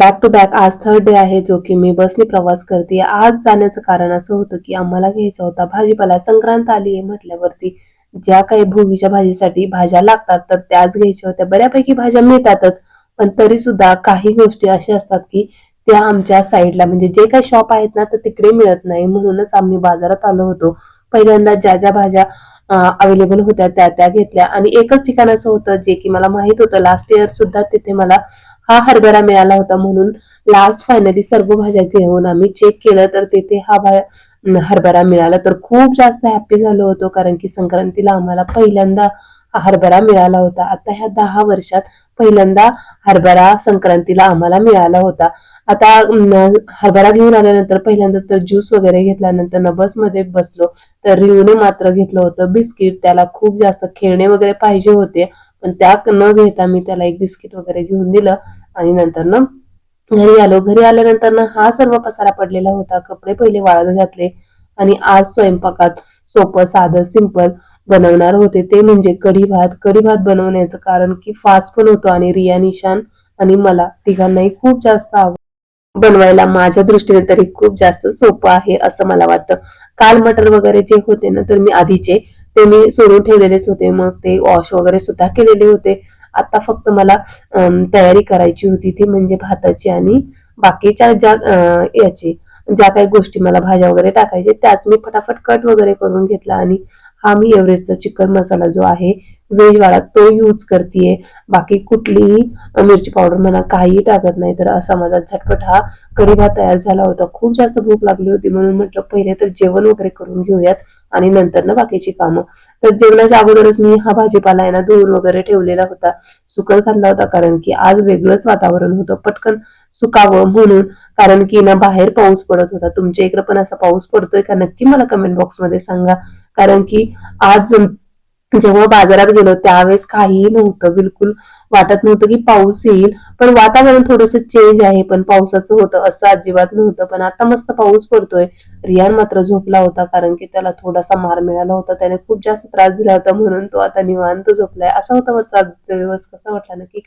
Back to back आज third day आहे जो की मी बसने प्रवास करते. आज जाण्याचं कारण असं होतं की आम्हाला घ्यायचा होता भाजीपाला. संक्रांत आली आहे म्हटल्यावरती ज्या काही भोगीच्या भाजीसाठी भाज्या लागतात तर त्याच घ्यायच्या होत्या. बऱ्यापैकी भाज्या मिळतातच पण तरी सुद्धा काही गोष्टी अशा असतात की त्या आमच्या साईडला म्हणजे जे काही शॉप आहेत ना तर तिकडे मिळत नाही. म्हणूनच आम्ही बाजारात आलो होतो. पहिल्यांदा ज्या ज्या भाज्या अवेलेबल होत्या त्या त्या घेतल्या. आणि एकच ठिकाण असं होतं जे की मला माहीत होतं लास्ट इयर सुद्धा तिथे मला हा हरभरा मिळाला होता म्हणून लास्ट फायनली सर्व भाज्या घेऊन आम्ही चेक केलं तर तिथे हा भा हरभरा मिळाला. तर खूप जास्त हॅप्पी झालो होतो कारण की संक्रांतीला आम्हाला पहिल्यांदा हरभरा मिळाला होता. आता ह्या दहा वर्षात पहिल्यांदा हरभरा संक्रांतीला आम्हाला मिळाला होता. आता हरभरा घेऊन आल्यानंतर पहिल्यांदा तर ज्यूस वगैरे घेतल्यानंतर न बसमध्ये बसलो. तर रिवने मात्र घेतलं होतं. बिस्किट त्याला खूप जास्त खेळणे वगैरे पाहिजे होते. पण त्या न घेता मी त्याला एक बिस्किट वगैरे घेऊन दिलं आणि नंतर ना घरी आलो. घरी आल्यानंतर ना हा सर्व पसारा पडलेला होता. कपडे पहिले वाळत घातले आणि आज स्वयंपाकात सोपं साधं सिंपल बनवणार होते. ते म्हणजे कढी भात. कढी भात बनवण्याचं कारण की फास्ट पण होतो आणि रिया निशान आणि मला तिघांनाही खूप जास्त आवड. बनवायला माझ्या दृष्टीने तरी खूप जास्त सोपं आहे असं मला वाटतं. काल मटर वगैरे जे होते ना तर मी आधीचे ते मी सोडून ठेवलेलेच होते. मग ते वॉश वगैरे सुद्धा केलेले होते. आता फक्त मला तयारी करायची होती ती म्हणजे भाताची आणि बाकीच्या ज्या याची ज्या काही गोष्टी मला भाज्या वगैरे टाकायचे त्याच मी फटाफट कट वगैरे करून घेतला आणि हा मी एव्हरेस्टचा चिकन मसाला जो आहे व्हेज तो यूज करते बाकी कुठलीही मिरची पावडर म्हणा काहीही टाकत नाही तर असा माझा झटपट हा कढी भात तयार झाला होता. खूप जास्त भूक लागली होती म्हणून म्हटलं पहिले तर जेवण वगैरे करून घेऊयात आणि नंतर ना बाकीची कामं. तर जेवणाच्या अगोदरच मी हा भाजीपाला आहे ना धुवून वगैरे ठेवलेला होता. सुकत खाल्ला होता कारण की आज वेगळंच वातावरण होतं. पटकन सुकावं म्हणून कारण की ना बाहेर पाऊस पडत होता. तुमच्या इकडे पण असा पाऊस पडतोय का? नक्की मला कमेंट बॉक्समध्ये सांगा. कारण की आज जेव्हा बाजारात गेलो त्यावेळेस काहीही नव्हतं. बिलकुल वाटत नव्हतं की पाऊस येईल. पण वातावरण थोडस चेंज आहे पण पावसाचं होतं असं अजिबात नव्हतं. पण आता मस्त पाऊस पडतोय. रियान मात्र झोपला होता कारण की त्याला थोडासा मार मिळाला होता. त्याने खूप जास्त त्रास दिला होता म्हणून तो आता निवांत झोपलाय. असा होता मग आजचा दिवस. कसा वाटला नक्की?